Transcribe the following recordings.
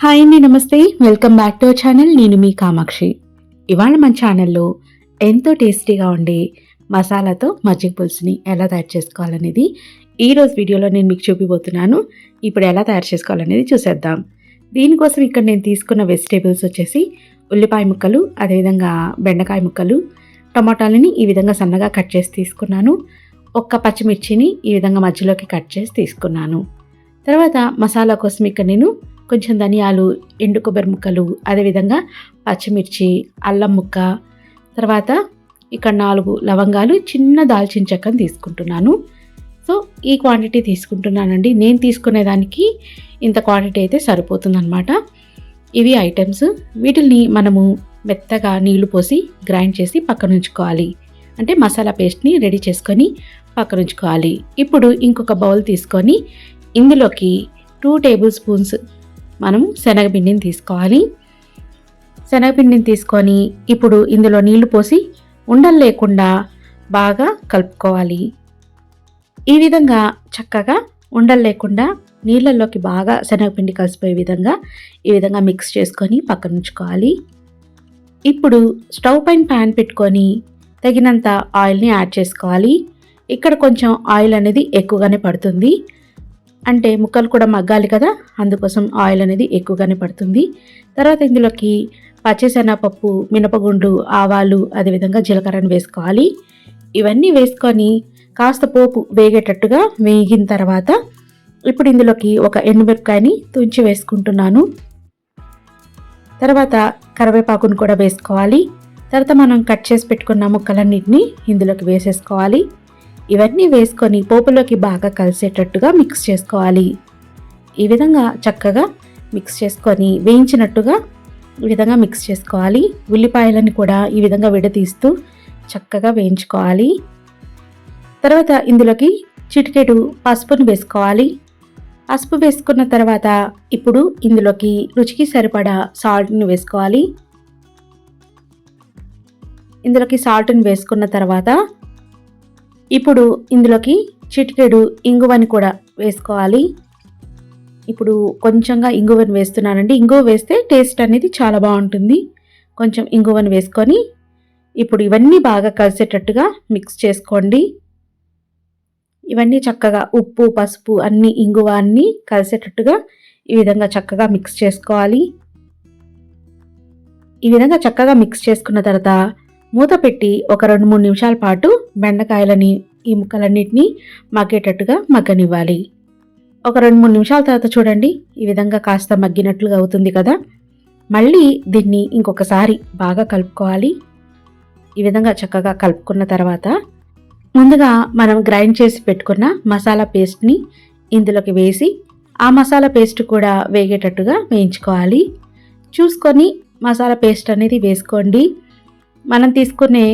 Hi అండి నమస్తే. Welcome back to our channel. నేను మీ కామాక్షి. ఇవాళ మన ఛానల్లో ఎంతో టేస్టీగా ఉండే మసాలాతో మజ్జిగ పులుసుని ఎలా తయారు చేసుకోవాలనేది ఈ రోజు వీడియోలో నేను మీకు చూపిపోతున్నాను ఇప్పుడు ఎలా తయారు చేసుకోవాలనేది చూసేద్దాం. దీనికోసం ఇక్కడ నేను తీసుకున్న వెజిటేబుల్స్ వచ్చేసి ఉల్లిపాయ ముక్కలు అదేవిధంగా బెండకాయ ముక్కలు టమాటాలని ఈ విధంగా సన్నగా కట్ చేసి తీసుకున్నాను. ఒక్క పచ్చిమిర్చిని ఈ విధంగా మధ్యలోకి కట్ చేసి తీసుకున్నాను. తర్వాత మసాలా కోసం ఇక్కడ నేను కొంచెం ధనియాలు ఎండు కొబ్బరి ముక్కలు అదేవిధంగా పచ్చిమిర్చి అల్లం ముక్క తర్వాత ఇక్కడ నాలుగు లవంగాలు చిన్న దాల్చిన చెక్కను తీసుకుంటున్నాను. సో ఈ క్వాంటిటీ తీసుకుంటున్నానండి. నేను తీసుకునేదానికి ఇంత క్వాంటిటీ అయితే సరిపోతుందన్నమాట. ఇవి ఐటమ్స్. వీటిని మనము మెత్తగా నీళ్ళు పోసి గ్రైండ్ చేసి పక్కన ఉంచుకోవాలి అంటే మసాలా పేస్ట్ని రెడీ చేసుకొని పక్కన ఉంచుకోవాలి ఇప్పుడు ఇంకొక బౌల్ తీసుకొని ఇందులోకి టూ టేబుల్ స్పూన్స్ మనం శనగపిండిని తీసుకోవాలి. శనగపిండిని తీసుకొని ఇప్పుడు ఇందులో నీళ్ళు పోసి ఉండలు లేకుండా బాగా కలుపుకోవాలి. ఈ విధంగా చక్కగా ఉండలు లేకుండా నీళ్ళల్లోకి బాగా శనగపిండి కలిసిపోయే విధంగా ఈ విధంగా మిక్స్ చేసుకొని పక్కన ఉంచుకోవాలి. ఇప్పుడు స్టవ్ పైన ప్యాన్ పెట్టుకొని తగినంత ఆయిల్ని యాడ్ చేసుకోవాలి. ఇక్కడ కొంచెం ఆయిల్ అనేది ఎక్కువగానే పడుతుంది. అంటే ముక్కలు కూడా మగ్గాలి కదా అందుకోసం ఆయిల్ అనేది ఎక్కువగానే పడుతుంది. తర్వాత ఇందులోకి పచ్చిశనగపప్పు మినపగుండు ఆవాలు అదేవిధంగా జీలకర్రను వేసుకోవాలి. ఇవన్నీ వేసుకొని కాస్త పోపు వేగేటట్టుగా వేగిన తర్వాత ఇప్పుడు ఇందులోకి ఒక ఎండుమిరపకాయని తుంచి వేసుకుంటున్నాను. తర్వాత కరివేపాకును కూడా వేసుకోవాలి. తర్వాత మనం కట్ చేసి పెట్టుకున్న ముక్కలన్నిటిని ఇందులోకి వేసేసుకోవాలి. ఇవన్నీ వేసుకొని పోపులోకి బాగా కలిసేటట్టుగా మిక్స్ చేసుకోవాలి. ఈ విధంగా చక్కగా మిక్స్ చేసుకొని వేయించినట్టుగా ఈ విధంగా మిక్స్ చేసుకోవాలి. ఉల్లిపాయలను కూడా ఈ విధంగా విడతీస్తూ చక్కగా వేయించుకోవాలి. తర్వాత ఇందులోకి చిటికెడు పసుపును వేసుకోవాలి. పసుపు వేసుకున్న తర్వాత ఇప్పుడు ఇందులోకి రుచికి సరిపడా సాల్ట్ని వేసుకోవాలి. ఇందులోకి సాల్ట్ని వేసుకున్న తర్వాత ఇప్పుడు ఇందులోకి చిటికెడు ఇంగువని కూడా వేసుకోవాలి. ఇప్పుడు కొంచెంగా ఇంగువని వేస్తున్నానండి. ఇంగువ వేస్తే టేస్ట్ అనేది చాలా బాగుంటుంది. కొంచెం ఇంగువని వేసుకొని ఇప్పుడు ఇవన్నీ బాగా కలిసేటట్టుగా మిక్స్ చేసుకోండి. ఇవన్నీ చక్కగా ఉప్పు పసుపు అన్ని ఇంగువ అన్నీ కలిసేటట్టుగా ఈ విధంగా చక్కగా మిక్స్ చేసుకోవాలి. ఈ విధంగా చక్కగా మిక్స్ చేసుకున్న తర్వాత మూత పెట్టి ఒక రెండు మూడు నిమిషాల పాటు బెండకాయలని ఈ ముక్కలన్నిటినీ మగ్గేటట్టుగా మగ్గనివ్వాలి. ఒక రెండు మూడు నిమిషాల తర్వాత చూడండి ఈ విధంగా కాస్త మగ్గినట్లుగా అవుతుంది కదా? మళ్ళీ దీన్ని ఇంకొకసారి బాగా కలుపుకోవాలి. ఈ విధంగా చక్కగా కలుపుకున్న తర్వాత ముందుగా మనం గ్రైండ్ చేసి పెట్టుకున్న మసాలా పేస్ట్ని ఇందులోకి వేసి ఆ మసాలా పేస్ట్ కూడా వేగేటట్టుగా వేయించుకోవాలి. చూసుకొని మసాలా పేస్ట్ అనేది వేసుకోండి. మనం తీసుకునే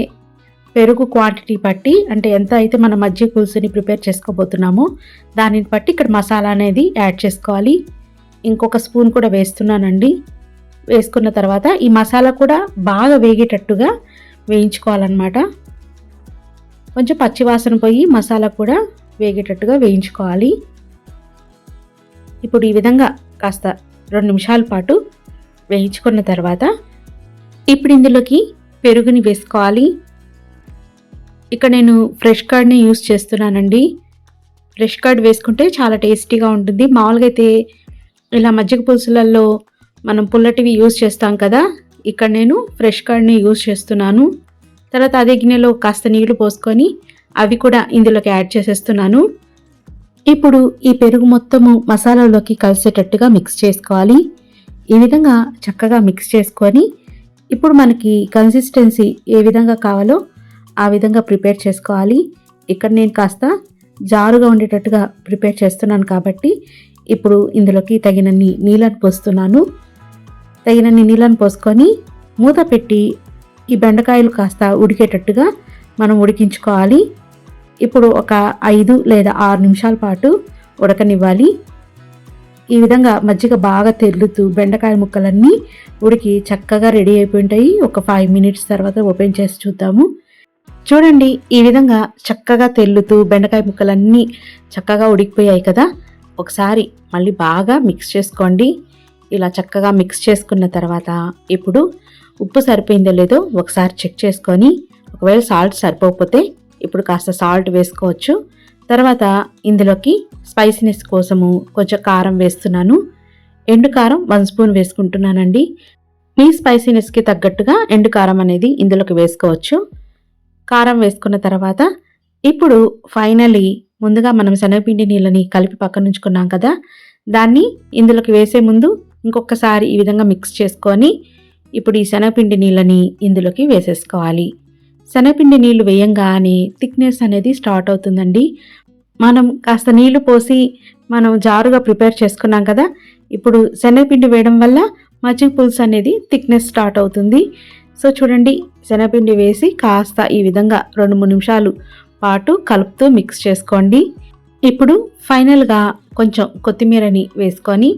పెరుగు క్వాంటిటీ బట్టి అంటే ఎంత అయితే మనం మజ్జిగ పులుసుని ప్రిపేర్ చేసుకోబోతున్నామో దానిని బట్టి ఇక్కడ మసాలా అనేది యాడ్ చేసుకోవాలి. ఇంకొక స్పూన్ కూడా వేస్తున్నానండి. వేసుకున్న తర్వాత ఈ మసాలా కూడా బాగా వేగేటట్టుగా వేయించుకోవాలన్నమాట. కొంచెం పచ్చివాసన పోయి మసాలా కూడా వేగేటట్టుగా వేయించుకోవాలి. ఇప్పుడు ఈ విధంగా కాస్త రెండు నిమిషాల పాటు వేయించుకున్న తర్వాత ఇప్పుడు ఇందులోకి పెరుగుని వేసుకోవాలి. ఇక్కడ నేను ఫ్రెష్ కార్డ్ని యూస్ చేస్తున్నానండి. ఫ్రెష్ కార్డ్ వేసుకుంటే చాలా టేస్టీగా ఉంటుంది. మామూలుగా అయితే ఇలా మజ్జిగ పులుసులలో మనం పుల్లటివి యూస్ చేస్తాం కదా ఇక్కడ నేను ఫ్రెష్ కార్డ్ని యూస్ చేస్తున్నాను. తర్వాత అదే గిన్నెలో కాస్త నీళ్ళు పోసుకొని అవి కూడా ఇందులోకి యాడ్ చేసేస్తున్నాను. ఇప్పుడు ఈ పెరుగు మొత్తము మసాలాలోకి కలిసేటట్టుగా మిక్స్ చేసుకోవాలి. ఈ విధంగా చక్కగా మిక్స్ చేసుకొని ఇప్పుడు మనకి కన్సిస్టెన్సీ ఏ విధంగా కావాలో ఆ విధంగా ప్రిపేర్ చేసుకోవాలి. ఇక్కడ నేను కాస్త జారుగా ఉండేటట్టుగా ప్రిపేర్ చేస్తున్నాను కాబట్టి ఇప్పుడు ఇందులోకి తగినన్ని నీళ్ళని పోస్తున్నాను. తగినన్ని నీళ్ళని పోసుకొని మూత పెట్టి ఈ బెండకాయలు కాస్త ఉడికేటట్టుగా మనం ఉడికించుకోవాలి. ఇప్పుడు ఒక ఐదు లేదా ఆరు నిమిషాల పాటు ఉడకనివ్వాలి. ఈ విధంగా మజ్జిగ బాగా తెల్లుతూ బెండకాయ ముక్కలన్నీ ఉడికి చక్కగా రెడీ అయిపోయింటాయి. ఒక ఫైవ్ మినిట్స్ తర్వాత ఓపెన్ చేసి చూద్దాము. చూడండి ఈ విధంగా చక్కగా తెల్లుతూ బెండకాయ ముక్కలన్నీ చక్కగా ఉడికిపోయాయి కదా. ఒకసారి మళ్ళీ బాగా మిక్స్ చేసుకోండి. ఇలా చక్కగా మిక్స్ చేసుకున్న తర్వాత ఇప్పుడు ఉప్పు సరిపోయిందో లేదో ఒకసారి చెక్ చేసుకొని ఒకవేళ సాల్ట్ సరిపోకపోతే ఇప్పుడు కాస్త సాల్ట్ వేసుకోవచ్చు. తర్వాత ఇందులోకి స్పైసీనెస్ కోసము కొంచెం కారం వేస్తున్నాను. ఎండు కారం వన్ స్పూన్ వేసుకుంటున్నానండి. మీ స్పైసీనెస్కి తగ్గట్టుగా ఎండు కారం అనేది ఇందులోకి వేసుకోవచ్చు. కారం వేసుకున్న తర్వాత ఇప్పుడు ఫైనలీ ముందుగా మనం శనగపిండి నీళ్ళని కలిపి పక్కన ఉంచుకున్నాం కదా దాన్ని ఇందులోకి వేసే ముందు ఇంకొకసారి ఈ విధంగా మిక్స్ చేసుకొని ఇప్పుడు ఈ శనగపిండి నీళ్ళని ఇందులోకి వేసేసుకోవాలి. శనగపిండి నీళ్ళు వేయంగానే థిక్నెస్ అనేది స్టార్ట్ అవుతుందండి. మనం కాస్త నీళ్ళు పోసి మనం జారుగా ప్రిపేర్ చేసుకున్నాం కదా ఇప్పుడు శనగపిండి వేయడం వల్ల మజ్జిగ పులుసు అనేది థిక్నెస్ స్టార్ట్ అవుతుంది. సో చూడండి శనగపిండి వేసి కాస్త ఈ విధంగా రెండు మూడు నిమిషాలు పాటు కలుపుతూ మిక్స్ చేసుకోండి. ఇప్పుడు ఫైనల్గా కొంచెం కొత్తిమీరని వేసుకొని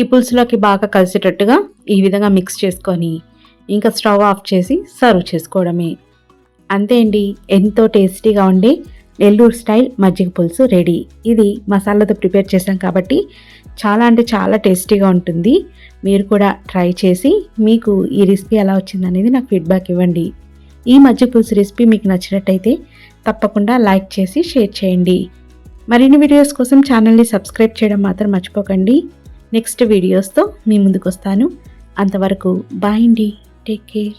ఈ పులుసులోకి బాగా కలిసేటట్టుగా ఈ విధంగా మిక్స్ చేసుకొని ఇంకా స్టవ్ ఆఫ్ చేసి సర్వ్ చేసుకోవడమే. అంతే అండి ఎంతో టేస్టీగా ఉండే నెల్లూరు స్టైల్ మజ్జిగ పులుసు రెడీ. ఇది మసాలాతో ప్రిపేర్ చేశాం కాబట్టి చాలా అంటే చాలా టేస్టీగా ఉంటుంది. మీరు కూడా ట్రై చేసి మీకు ఈ రెసిపీ ఎలా వచ్చిందనేది నాకు ఫీడ్బ్యాక్ ఇవ్వండి. ఈ మజ్జిగ పులుసు రెసిపీ మీకు నచ్చినట్టయితే తప్పకుండా లైక్ చేసి షేర్ చేయండి. మరిన్ని వీడియోస్ కోసం ఛానల్ని సబ్స్క్రైబ్ చేయడం మాత్రం మర్చిపోకండి. నెక్స్ట్ వీడియోస్తో మీ ముందుకు వస్తాను. అంతవరకు బాయ్ అండి. Take care.